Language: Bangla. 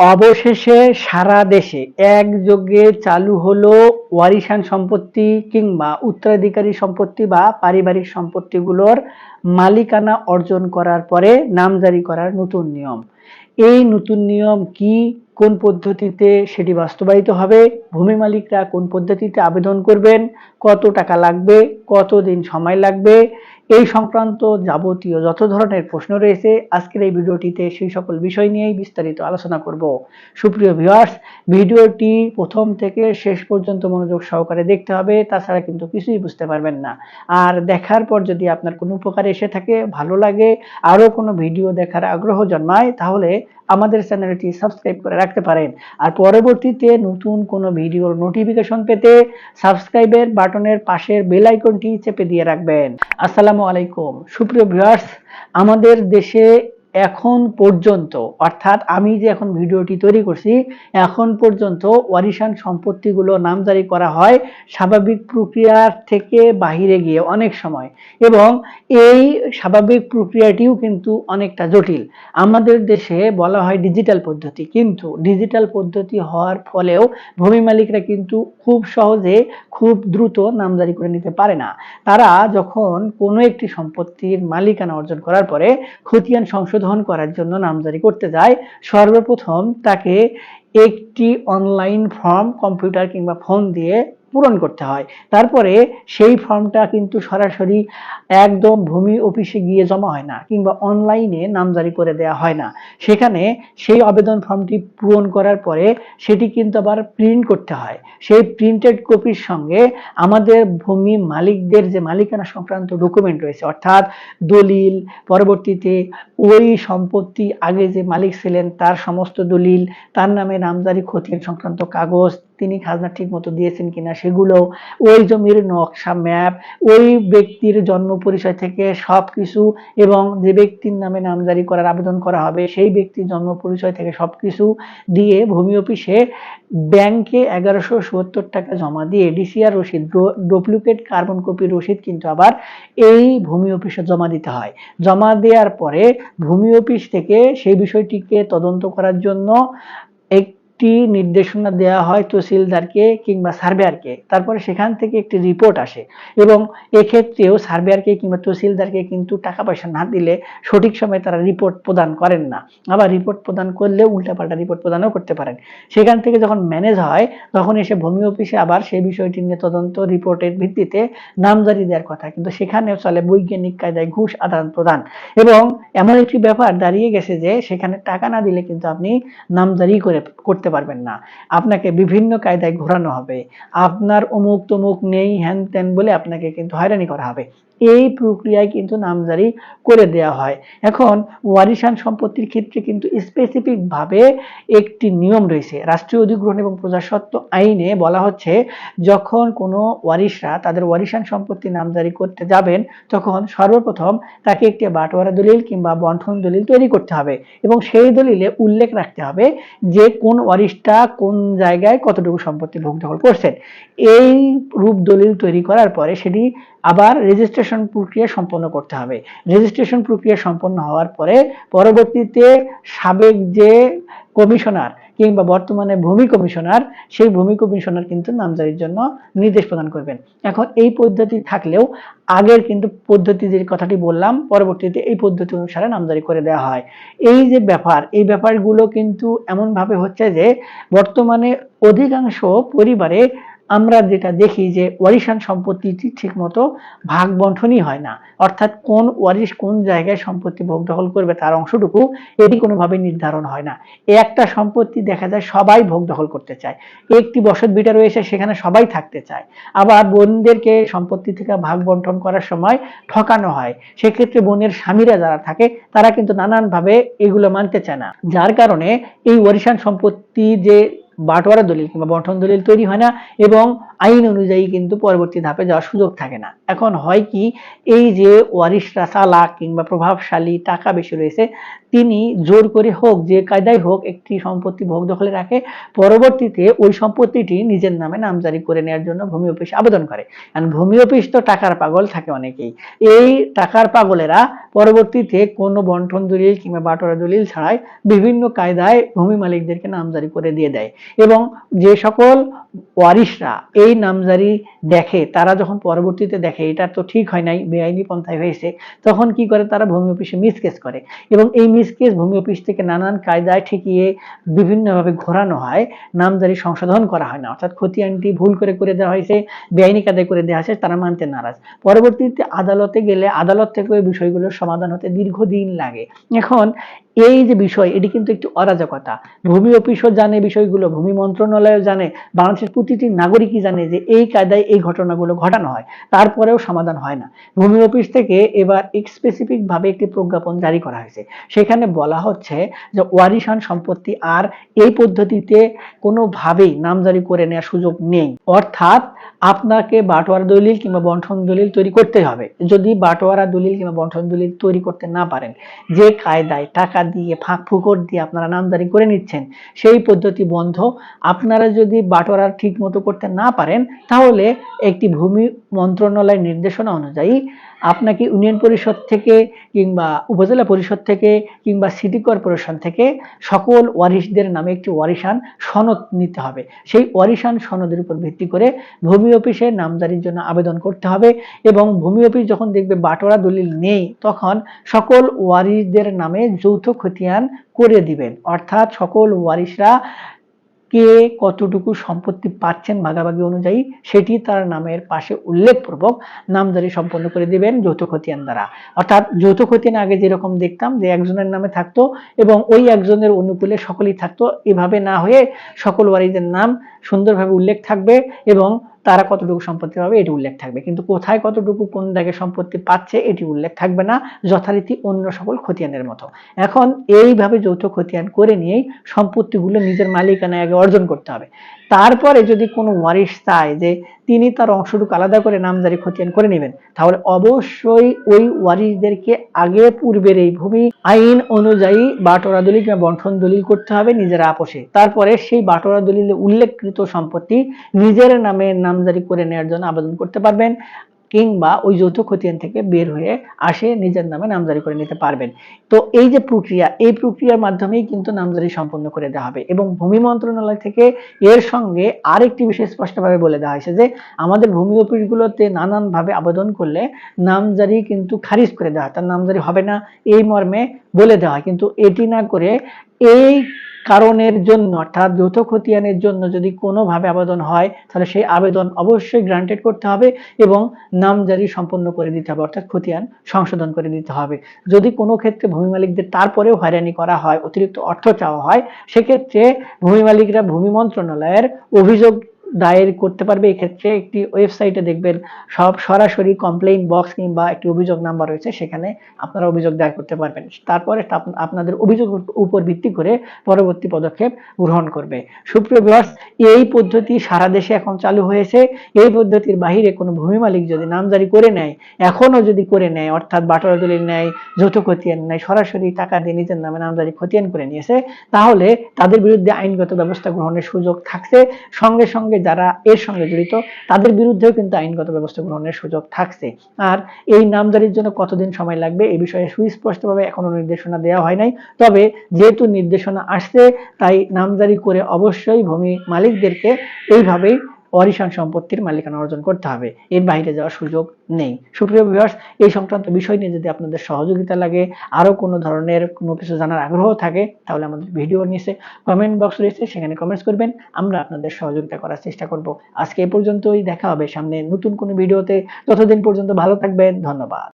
অবশেষে সারা দেশে একযোগে চালু হলো ওয়ারিশান সম্পত্তি কিংবা উত্তরাধিকারী সম্পত্তি বা পারিবারিক সম্পত্তিগুলোর মালিকানা অর্জন করার পরে নামজারি করার নতুন নিয়ম। এই নতুন নিয়ম কি, কোন পদ্ধতিতে সেটি বাস্তবায়িত হবে, ভূমি মালিকরা কোন পদ্ধতিতে আবেদন করবেন, কত টাকা লাগবে কত দিন সময় লাগবে এই সংক্রান্ত যাবতীয় যত ধরনের প্রশ্ন রয়েছে, আজকের এই ভিডিওটিতে সেই সকল বিষয় নিয়েই বিস্তারিত আলোচনা করব। সুপ্রিয় ভিউয়ার্স ভিডিওটি প্রথম থেকে শেষ পর্যন্ত মনোযোগ সহকারে দেখতে হবে, তাছাড়া কিন্তু কিছুই বুঝতে পারবেন না। আর দেখার পর যদি আপনার কোনো উপকার এসে থাকে, ভালো লাগে, আরও কোনো ভিডিও দেখার আগ্রহ জন্মায়, তাহলে আমাদের চ্যানেলটি সাবস্ক্রাইব করে রাখতে পারেন। আর পরবর্তীতে নতুন কোনো ভিডিওর নোটিফিকেশন পেতে সাবস্ক্রাইবের বাটনের পাশের বেল আইকনটি চেপে দিয়ে রাখবেন। আসসালামু আলাইকুম। সুপ্রিয় ভিউয়ার্স আমাদের দেশে এখন পর্যন্ত, অর্থাৎ আমি যে এখন ভিডিওটি তৈরি করছি, এখন পর্যন্ত ওয়ারিশান সম্পত্তিগুলো নামজারি করা হয় স্বাভাবিক প্রক্রিয়ার থেকে বাহিরে গিয়ে অনেক সময়। এবং এই স্বাভাবিক প্রক্রিয়াটিও কিন্তু অনেকটা জটিল। আমাদের দেশে বলা হয় ডিজিটাল পদ্ধতি, কিন্তু ডিজিটাল পদ্ধতি হওয়ার ফলেও ভূমি মালিকরা কিন্তু খুব সহজে খুব দ্রুত নামজারি করে নিতে পারে না। তারা যখন কোনো একটি সম্পত্তির মালিকানা অর্জন করার পরে খতিয়ান সংশোধন করার জন্য নামজারি করতে যায়। সর্বপ্রথম তাকে একটি অনলাইন ফর্ম কম্পিউটার কিংবা ফোন দিয়ে পূরণ করতে হয়। তারপরে সেই ফর্মটা কিন্তু সরাসরি একদম ভূমি অফিসে গিয়ে জমা হয় না কিংবা অনলাইনে নামজারি করে দেওয়া হয় না। সেখানে সেই আবেদন ফর্মটি পূরণ করার পরে সেটি কিন্তু আবার প্রিন্ট করতে হয়। সেই প্রিন্টেড কপির সঙ্গে আমাদের ভূমি মালিকদের যে মালিকানা সংক্রান্ত ডকুমেন্ট রয়েছে, অর্থাৎ দলিল, পরবর্তীতে ওই সম্পত্তি আগে যে মালিক ছিলেন তার সমস্ত দলিল, তার নামে নামজারি খতিয়ান সংক্রান্ত কাগজ তিনি খাজনা ঠিক মতো দিয়েছেন কিনা সেগুলো, ওই জমির নকশা ম্যাপ, ওই ব্যক্তির জন্ম পরিচয় থেকে সব কিছু এবং যে ব্যক্তির নামে নামজারি করার আবেদন করা হবে, সেই ব্যক্তির জন্ম পরিচয় থেকে সব কিছু দিয়ে ভূমি অফিসে ব্যাংকে এগারোশো সত্তর টাকা জমা দিয়ে ডিসিআর রসিদ ডুপ্লিকেট কার্বন কপি রসিদ কিন্তু আবার এই ভূমি অফিসে জমা দিতে হয়। জমা দেওয়ার পরে ভূমি অফিস থেকে সেই বিষয়টিকে তদন্ত করার জন্য এক একটি নির্দেশনা দেওয়া হয় তহসিলদারকে কিংবা সার্ভেয়ারকে। তারপরে সেখান থেকে একটি রিপোর্ট আসে এবং এক্ষেত্রেও সার্ভেয়ারকে কিংবা তহসিলদারকে কিন্তু টাকা পয়সা না দিলে সঠিক সময়ে তারা রিপোর্ট প্রদান করেন না। আবার রিপোর্ট প্রদান করলে উল্টাপাল্টা রিপোর্ট প্রদানও করতে পারেন। সেখান থেকে যখন ম্যানেজ হয়, তখন এসে ভূমি অফিসে আবার সেই বিষয়টি নিয়ে তদন্ত রিপোর্টের ভিত্তিতে নামজারি দেওয়ার কথা। কিন্তু সেখানেও চলে বৈজ্ঞানিক কায়দায় ঘুষ আদান প্রদান। এবং এমন একটি ব্যাপার দাঁড়িয়ে গেছে যে, সেখানে টাকা না দিলে কিন্তু আপনি নামজারি করে করতে করতে পারবেন না। আপনাকে বিভিন্ন কায়দায় ঘোরানো হবে। আপনার অমুক তমুক নেই হ্যান ত্যান বলে আপনাকে কিন্তু হয়রানি করা হবে। এই প্রক্রিয়ায় কিন্তু নামজারি করে দেওয়া হয়। এখন ওয়ারিশান সম্পত্তির ক্ষেত্রে কিন্তু স্পেসিফিক ভাবে একটি নিয়ম রয়েছে। রাষ্ট্রীয় অধিগ্রহণ এবং প্রজাস্বত্ব আইনে বলা হচ্ছে, যখন কোনো ওয়ারিশরা তাদের ওয়ারিশান সম্পত্তি নামজারি করতে যাবেন, তখন সর্বপ্রথম তাকে একটি বাটোয়ারা দলিল কিংবা বন্ঠন দলিল তৈরি করতে হবে এবং সেই দলিলে উল্লেখ রাখতে হবে যে কোন ওয়ারিশটা কোন জায়গায় কতটুকু সম্পত্তি ভোগ দখল করছেন। এই রূপ দলিল তৈরি করার পরে সেটি আবার রেজিস্ট্রেশন প্রক্রিয়া সম্পন্ন করতে হবে। রেজিস্ট্রেশন প্রক্রিয়া সম্পন্ন হওয়ার পরে পরবর্তীতে সাবেক যে কমিশনার কিংবা বর্তমানে ভূমি কমিশনার সেই ভূমি কমিশনার কিন্তু নামজারির জন্য নির্দেশ প্রদান করবেন। এখন এই পদ্ধতি থাকলেও আগের কিন্তু পদ্ধতি যে কথাটি বললাম, পরবর্তীতে এই পদ্ধতি অনুসারে নামজারি করে দেওয়া হয়। এই যে ব্যাপার, এই ব্যাপারগুলো কিন্তু এমনভাবে হচ্ছে যে বর্তমানে অধিকাংশ পরিবারে আমরা যেটা দেখি যে ওয়ারিশান সম্পত্তিটি ঠিক মতো ভাগ বন্টনই হয় না। অর্থাৎ কোন ওয়ারিশ কোন জায়গায় সম্পত্তি ভোগ দখল করবে তার অংশটুকু এটি কোনোভাবে নির্ধারণ হয় না। একটা সম্পত্তি দেখা যায় সবাই ভোগ দখল করতে চায়। একটি বসত বিটা রয়েছে, সেখানে সবাই থাকতে চায়। আবার বোনদেরকে সম্পত্তি থেকে ভাগ বন্টন করার সময় ঠকানো হয়। সেক্ষেত্রে বোনের স্বামীরা যারা থাকে, তারা কিন্তু নানানভাবে এগুলো মানতে চায় না। যার কারণে এই ওয়ারিশান সম্পত্তি যে বাটোয়ারা দলিল কিংবা বন্টন দলিল তৈরি হয় না এবং আইন অনুযায়ী কিন্তু পরবর্তী ধাপে যাওয়ার সুযোগ থাকে না। এখন হয় কি, এই যে ওয়ারিশরা চালাক কিংবা প্রভাবশালী টাকা বেশি রয়েছে, তিনি জোর করে হোক, যে কায়দায় হোক, একটি সম্পত্তি ভোগ দখলে রাখে, পরবর্তীতে ওই সম্পত্তিটি নিজের নামে নামজারি করে নেওয়ার জন্য ভূমি অফিস আবেদন করে। কারণ ভূমি অফিস তো টাকার পাগল থাকে অনেকেই। এই টাকার পাগলেরা পরবর্তীতে কোনো বন্টন দলিল কিংবা বাটোয়ারা দলিল ছাড়াই বিভিন্ন কায়দায় ভূমি মালিকদেরকে নামজারি করে দিয়ে দেয়। এবং যে সকল ওয়ারিশরা এই নামজারি দেখে, তারা যখন পরবর্তীতে দেখে, এটা তো ঠিক হয় নাই, বেআইনি পন্থায় হয়েছে, তখন কি করে তারা ভূমি অফিসে মিসকেস করে? এবং এই মিসকেস ভূমি অফিস থেকে নানান কায়দায় ঠেকিয়ে বিভিন্নভাবে ঘোরানো হয়, নামজারি সংশোধন করা হয় না। অর্থাৎ খতিয়ানটি ভুল করে করে দেওয়া হয়েছে, বেআইনি কায়দায় করে দেওয়া হয়েছে, তারা মানতে নারাজ। পরবর্তীতে আদালতে গেলে আদালত থেকে ওই বিষয়গুলোর সমাধান হতে দীর্ঘদিন লাগে। এখন এই যে বিষয়, এটি কিন্তু একটি অরাজকতা। ভূমি অফিসও জানে বিষয়গুলো, ভূমি মন্ত্রণালয়ও জানে, বাংলাদেশের প্রতিটি নাগরিকই জানে যে এই কায়দায় এই ঘটনাগুলো ঘটানো হয়, তারপরেও সমাধান হয় না। ভূমি অফিস থেকে এবার স্পেসিফিক ভাবে একটি প্রজ্ঞাপন জারি করা হয়েছে। সেখানে বলা হচ্ছে যে ওয়ারিশান সম্পত্তি আর এই পদ্ধতিতে কোনোভাবেই নামজারি করে নেওয়ার সুযোগ নেই। অর্থাৎ আপনাকে বাটোয়ারা দলিল কিংবা বন্টন দলিল তৈরি করতে হবে। যদি বাটোয়ারা দলিল কিংবা বন্টন দলিল তৈরি করতে না পারেন, যে কায়দায় টাকা দিয়ে ফাঁক ফুকর দিয়ে আপনারা নামদারি করে নিচ্ছেন, সেই পদ্ধতি বন্ধ। আপনারা যদি বাটোয়ারা ঠিক মতো করতে না পারেন, তাহলে একটি ভূমি মন্ত্রণালয়ের নির্দেশনা অনুযায়ী আপনাকে ইউনিয়ন পরিষদ থেকে কিংবা উপজেলা পরিষদ থেকে কিংবা সিটি কর্পোরেশন থেকে সকল ওয়ারিশদের নামে একটি ওয়ারিশান সনদ নিতে হবে। সেই ওয়ারিশান সনদের উপর ভিত্তি করে ভূমি অফিসে নামজারির জন্য আবেদন করতে হবে এবং ভূমি অফিস যখন দেখবে বাটোয়ারা দলিল নেই, তখন সকল ওয়ারিশদের নামে যৌথ খতিয়ান করে দিবেন। অর্থাৎ সকল ওয়ারিশরা কে কতটুকু সম্পত্তি পাচ্ছেন ভাগাভাগি অনুযায়ী, সেটি তার নামের পাশে উল্লেখপূর্বক নামজারি সম্পন্ন করে দিবেন যৌথ খতিয়ান দ্বারা। অর্থাৎ যৌথ খতিয়ান আগে যেরকম দেখতাম যে একজনের নামে থাকতো এবং ওই একজনের অনুকূলে সকলেই থাকতো, এভাবে না হয়ে সকল ওয়ারিদের নাম সুন্দরভাবে উল্লেখ থাকবে এবং তারা কতটুকু সম্পত্তি পাবে এটি উল্লেখ থাকবে। কিন্তু কোথায় কতটুকু, কোন দাগে সম্পত্তি পাচ্ছে এটি উল্লেখ থাকবে না, যথারীতি অন্য সকল খতিয়ানের মতো। এখন এইভাবে যৌথ খতিয়ান করে নিয়েই সম্পত্তিগুলো নিজের মালিকানায় আগে অর্জন করতে হবে। তারপরে যদি কোনো ওয়ারিশ চায় যে তিনি তার অংশটুকু আলাদা করে নামজারি খতিয়ান করে নেবেন। তাহলে অবশ্যই ওই ওয়ারিসদেরকে আগে পূর্বের এই ভূমি আইন অনুযায়ী বাটোরা দলিল কিংবা বন্ধন দলিল করতে হবে নিজের আপোষে। তারপরে সেই বাটোরা দলিলে উল্লেখকৃত সম্পত্তি নিজের নামে নামজারি করে নেওয়ার জন্য আবেদন করতে পারবেন। কিংবা ওই যৌথ খতিয়ান থেকে বের হয়ে আসে নিজের নামে নামজারি করে নিতে পারবেন। তো এই যে প্রক্রিয়া, এই প্রক্রিয়ার মাধ্যমেই কিন্তু নামজারি সম্পন্ন করে দেওয়া হবে এবং ভূমি মন্ত্রণালয় থেকে এর সঙ্গে আরেকটি বিষয় স্পষ্টভাবে বলে দেওয়া হয়েছে যে, আমাদের ভূমি অফিসগুলোতে নানানভাবে আবেদন করলে নামজারি কিন্তু খারিজ করে দেওয়া হয়। তার নামজারি হবে না এই মর্মে বলে দেওয়া হয়। কিন্তু এটি না করে এই কারণের জন্য, অর্থাৎ যৌথ খতিয়ানের জন্য যদি কোনোভাবে আবেদন হয়, তাহলে সেই আবেদন অবশ্যই গ্রান্টেড করতে হবে এবং নামজারি সম্পন্ন করে দিতে হবে, অর্থাৎ খতিয়ান সংশোধন করে দিতে হবে। যদি কোনো ক্ষেত্রে ভূমি মালিকদের তারপরেও হয়রানি করা হয়, অতিরিক্ত অর্থ চাওয়া হয়, সেক্ষেত্রে ভূমি মালিকরা ভূমি মন্ত্রণালয়ের অভিযোগ দায়ের করতে পারবে, এক্ষেত্রে একটি ওয়েবসাইটে দেখবেন সব সরাসরি কমপ্লেইন বক্স কিংবা একটি অভিযোগ নাম্বার রয়েছে, সেখানে আপনারা অভিযোগ দায়ের করতে পারবেন। তারপরে আপ- আপনাদের অভিযোগ উপর ভিত্তি করে পরবর্তী পদক্ষেপ গ্রহণ করবে। সুপ্রিয় ভিউয়ার্স এই পদ্ধতি সারা দেশে এখন চালু হয়েছে। এই পদ্ধতির বাহিরে কোনো ভূমি মালিক যদি নামজারি করে নেয় এখনও যদি করে নেয়, অর্থাৎ দলিল নেয়, যৌথ খতিয়ান নেয়, সরাসরি টাকা দিয়ে নিজের নামে নামজারি খতিয়ান করে নিয়েছে, তাহলে তাদের বিরুদ্ধে আইনগত ব্যবস্থা গ্রহণের সুযোগ থাকছে। সঙ্গে সঙ্গে যারা এর সঙ্গে জড়িত, তাদের বিরুদ্ধেও কিন্তু আইনগত ব্যবস্থা গ্রহণের সুযোগ থাকছে। আর এই নামজারির জন্য কতদিন সময় লাগবে এই বিষয়ে সুস্পষ্টভাবে এখনও নির্দেশনা দেওয়া হয় নাই। তবে যেহেতু নির্দেশনা আসছে, তাই নামজারি করে অবশ্যই ভূমি মালিকদেরকে এইভাবেই অরিশান সম্পত্তির মালিকানা অর্জন করতে হবে। এর বাইরে যাওয়ার সুযোগ নেই। সুপ্রিয় ভিউয়ার্স এই সংক্রান্ত বিষয় নিয়ে যদি আপনাদের সহযোগিতা লাগে আরও কোনো ধরনের কোনো কিছু জানার আগ্রহ থাকে, তাহলে আমাদের ভিডিও নিচে কমেন্ট বক্স রয়েছে, সেখানে কমেন্টস করবেন। আমরা আপনাদের সহযোগিতা করার চেষ্টা করব। আজকে এ পর্যন্তই, দেখা হবে সামনে নতুন কোনো ভিডিওতে। ততদিন পর্যন্ত ভালো থাকবেন, ধন্যবাদ।